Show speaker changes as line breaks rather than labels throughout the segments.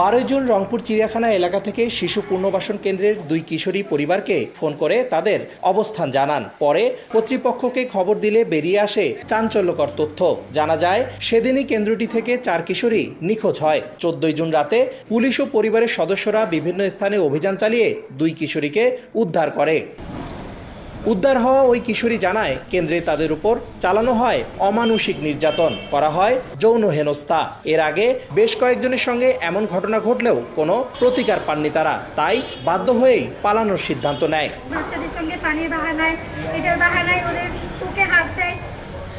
বারোই জুন রংপুর চিড়িয়াখানা এলাকা থেকে শিশু পুনর্বাসন কেন্দ্রের দুই কিশোরী পরিবারকে ফোন করে তাদের অবস্থান জানান। পরে কর্তৃপক্ষকে খবর দিলে বেরিয়ে আসে চাঞ্চল্যকর তথ্য। জানা যায়, সেদিনই কেন্দ্রটি থেকে চার কিশোরী নিখোঁজ হয়। চোদ্দই জুন রাতে পুলিশ ও পরিবারের সদস্যরা বিভিন্ন স্থানে অভিযান চালিয়ে দুই কিশোরীকে উদ্ধার করে। উদ্ধার হওয়া ওই কিশোরী জানায় কেন্দ্রে তাদের উপর চালানো হয় অমানসিক নির্যাতন করা হয় যৌন হেনস্থা। এর আগে বেশ কয়েকজনের সঙ্গে এমন ঘটনা ঘটলেও কোনো প্রতিকার পাননি তারা তাই বাধ্য হয়েই পালানোর সিদ্ধান্ত নেয়।
বাচ্চাদের সঙ্গে পানির বাহানায় এটার বাহানায় ওদের বুকে হাত দেয়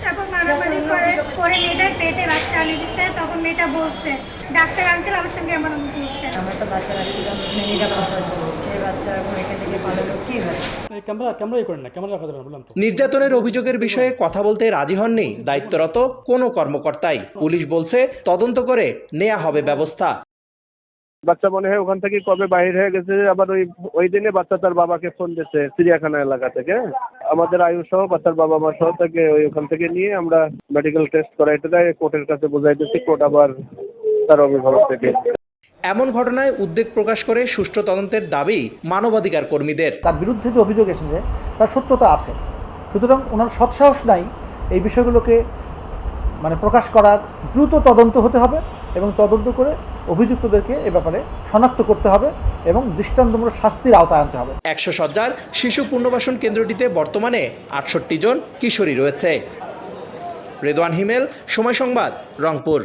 তারপর মারামারি করে পরে মেয়েটার পেটে বাচ্চা আনে দিচ্ছে তখন মেয়েটা বলছে ডাক্তার আঙ্কেল আমার সঙ্গে এমন এমন করছে।
আমার তো বাচ্চারা ছিল মেয়েটা বাচ্চা এখন এখান থেকে পালালো কী হয়?
বললাম
নির্যাতনের অভিযোগের বিষয়ে কথা বলতে রাজি হননি দায়িত্বরত কোনো কর্মকর্তাই। পুলিশ বলছে তদন্ত করে নেওয়া হবে ব্যবস্থা।
বাচ্চা মনে হয় ওখান থেকে কবে বাহির হয়ে গেছে আবার ওই ওই দিনে বাচ্চা তার বাবাকে ফোন দিয়েছে চিড়িয়াখানা এলাকা থেকে। আমাদের আয়ু সহ বাচ্চার বাবা মা সহ থেকে ওই ওখান থেকে নিয়ে আমরা মেডিকেল টেস্ট করাইতে যাই কোর্টের কাছে বোঝাই দিচ্ছি কোর্ট আবার তার অভিভাবক থেকে
এমন ঘটনায় উদ্বেগ প্রকাশ করে সুষ্ঠু তদন্তের দাবি মানবাধিকার কর্মীদের।
তার বিরুদ্ধে যে অভিযোগ এসেছে তার সত্যতা আছে। সুতরাং ওনার সৎসাহস নাই এই বিষয়গুলোকে মানে প্রকাশ করার দ্রুত তদন্ত হতে হবে এবং তদন্ত করে অভিযুক্তদেরকে এ ব্যাপারে শনাক্ত করতে হবে এবং দৃষ্টান্তমূলক শাস্তির আওতায় আনতে হবে।
একশো সজ্জার শিশু পুনর্বাসন কেন্দ্রটিতে বর্তমানে আটষট্টি জন কিশোরী রয়েছে। রেদওয়ান হিমেল সময় সংবাদ রংপুর।